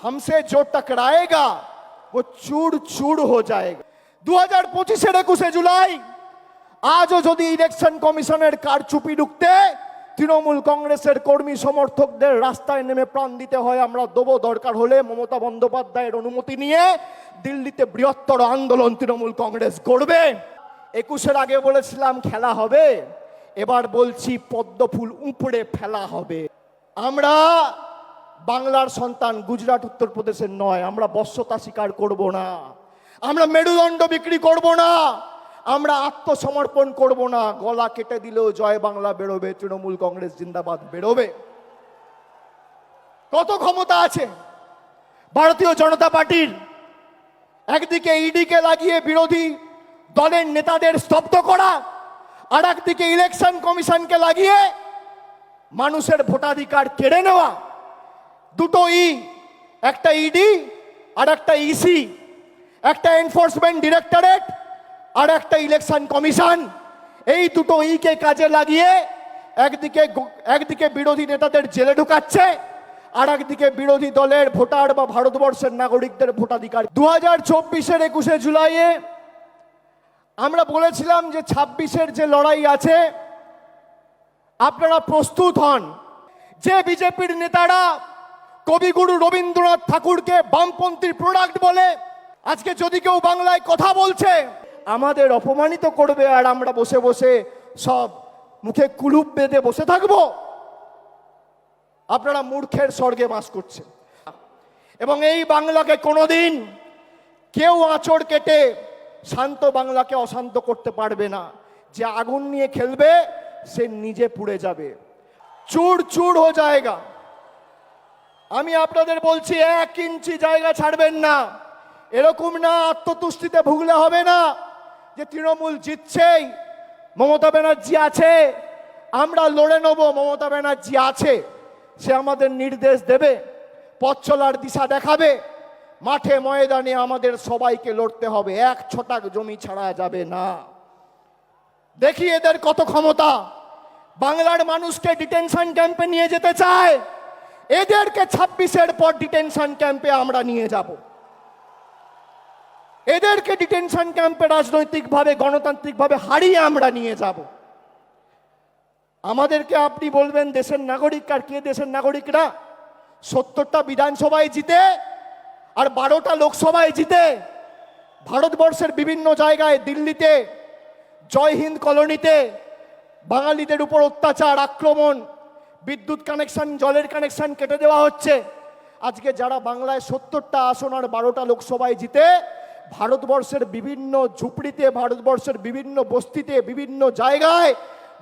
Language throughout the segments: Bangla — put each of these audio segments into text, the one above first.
हमसे जो टकराएगा वो चूड़ चूड़ हो जाएगा দু হাজার পঁচিশের একুশে জুলাই আজও যদি ইলেকশন কমিশনের কারচুপি ঢুকতে তৃণমূল কংগ্রেসের কর্মী সমর্থকদের রাস্তায় নেমে প্রাণ দিতে হয় আমরা দেবো দরকার হলে মমতা বন্দ্যোপাধ্যায়ের অনুমতি নিয়ে দিল্লিতে বৃহত্তর আন্দোলন তৃণমূল কংগ্রেস করবে একুশের আগে বলেছিলাম খেলা হবে এবার বলছি পদ্ম ফুল উপড়ে ফেলা হবে আমরা বাংলার সন্তান গুজরাট, উত্তরপ্রদেশের নয়। আমরা বশ্যতা স্বীকার করব না। আমরা মেরুদণ্ড বিক্রি করব না। আমরা আত্মসমর্পণ করব না। গলা কেটে দিলেও জয় বাংলা বেরোবে। তৃণমূল কংগ্রেস জিন্দাবাদ বেরোবে। কত ক্ষমতা আছে? ভারতীয় জনতা পার্টির একদিকে ইডিকে লাগিয়ে বিরোধী দলের নেতাদের স্তব্ধ করা আর একদিকে ইলেকশন কমিশনকে লাগিয়ে মানুষের ভোটাধিকার কেড়ে নেওয়া। দুটো ই, একটা ইডি আর একটা ইসি একটা এনফোর্সমেন্ট ডিরেক্টরেট আর একটা ইলেকশন কমিশন এই দুটো ইকে কাজে লাগিয়ে একদিকে একদিকে বিরোধী নেতাদের জেলে ঢুকাচ্ছে আর একদিকে বিরোধী দলের ভোটার বা ভারতবর্ষের নাগরিকদের ভোটাধিকার। দু হাজার চব্বিশের একুশে জুলাইয়ে আমরা বলেছিলাম যে ছাব্বিশের যে লড়াই আছে, আপনারা প্রস্তুত হন। যে বিজেপির নেতারা কবিগুরু রবীন্দ্রনাথ ঠাকুরকে বামপন্থীর প্রোডাক্ট বলে আজকে যদি কেউ বাংলায় কথা বলছে, আমাদের অপমানিত করবে আর আমরা বসে বসে সব মুখে কুলুপ বেঁধে বসে থাকব। আপনারা মূর্খের স্বর্গে বাস করছেন। এবং এই বাংলাকে কোনোদিন কেউ আঁচড় কেটে শান্ত বাংলাকে অশান্ত করতে পারবে না। যে আগুন নিয়ে খেলবে, সে নিজে পুড়ে যাবে। চুর চুর হো জায়গা। আমি আপনাদের বলছি, এক ইঞ্চি জায়গা ছাড়বেন না। এরকম না, আত্মতুষ্টিতে ভুগলে হবে না যে তৃণমূল জিতছেই, মমতা ব্যানার্জি আছে, আমরা লড়ে নেব, মমতা ব্যানার্জি আছে, সে আমাদের নির্দেশ দেবে, পথ চলার দিশা দেখাবে, মাঠে ময়দানে আমাদের সবাইকে লড়তে হবে, এক ছটাক জমি ছাড়া যাবে না। দেখি এদের কত ক্ষমতা। বাংলার মানুষকে ডিটেনশন ক্যাম্পে নিয়ে যেতে চায় এদেরকে ছাব্বিশের পর ডিটেনশন ক্যাম্পে আমরা নিয়ে যাব। এদেরকে ডিটেনশন ক্যাম্পে রাজনৈতিকভাবে, গণতান্ত্রিকভাবে হারিয়ে আমরা নিয়ে যাব। আমাদেরকে আপনি বলবেন, দেশের নাগরিক আর কে দেশের নাগরিকরা? সত্তরটা বিধানসভায় জিতে আর বারোটা লোকসভায় জিতে। ভারতবর্ষের বিভিন্ন জায়গায় দিল্লিতে, জয় হিন্দ কলোনিতে বাঙালিদের উপর অত্যাচার, আক্রমণ বিদ্যুৎ কানেকশন, জলের কানেকশন কেটে দেওয়া হচ্ছে। আজকে যারা বাংলায় সত্তরটা আসন আর বারোটা লোকসভায় জিতে, ভারতবর্ষের বিভিন্ন ঝুপড়িতে, ভারতবর্ষের বিভিন্ন বস্তিতে, বিভিন্ন জায়গায়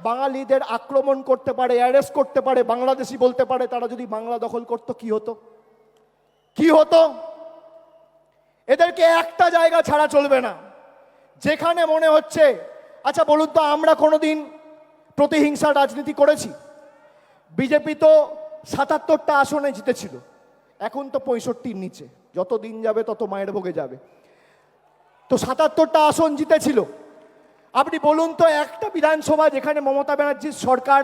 বাঙালিদের আক্রমণ করতে পারে, অ্যারেস্ট করতে পারে, বাংলাদেশি বলতে পারে, তারা যদি বাংলা দখল করতো, কি হতো? কি হতো? এদেরকে একটা জায়গা ছাড়া চলবে না। যেখানে মনে হচ্ছে আচ্ছা বলুন তো, আমরা কোনোদিন প্রতিহিংসার রাজনীতি করেছি? বিজেপি তো সাতাত্তরটা আসনে জিতেছিল। এখন তো পঁয়ষট্টির নিচে। যত দিন যাবে, তত মায়ের ভোগে যাবে। তো সাতাত্তরটা আসন জিতেছিল। আপনি বলুন তো, একটা বিধানসভা যেখানে মমতা ব্যানার্জির সরকার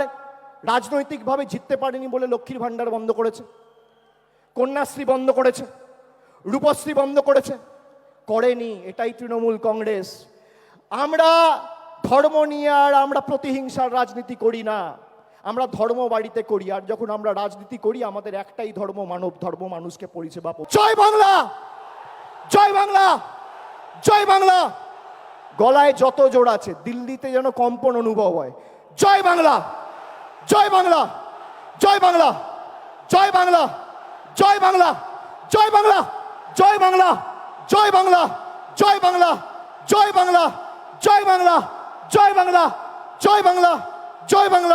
রাজনৈতিকভাবে জিততে পারেনি বলে লক্ষ্মীর ভাণ্ডার বন্ধ করেছে, কন্যাশ্রী বন্ধ করেছে, রূপশ্রী বন্ধ করেছে, করেনি। এটাই তৃণমূল কংগ্রেস। আমরা ধর্ম নিয়ে আর আমরা প্রতিহিংসার রাজনীতি করি না। আমরা ধর্ম বাড়িতে করি আর যখন আমরা রাজনীতি করি আমাদের একটাই ধর্ম মানব ধর্ম মানুষকে পরিষেবা জয় বাংলা জয় বাংলা জয় বাংলা গলায় যত জোর আছে দিল্লিতে যেন কম্পন অনুভব হয় জয় বাংলা জয় বাংলা জয় বাংলা জয় বাংলা জয় বাংলা জয় বাংলা জয় বাংলা জয় বাংলা জয় বাংলা জয় বাংলা জয় বাংলা জয় বাংলা জয় বাংলা জয় বাংলা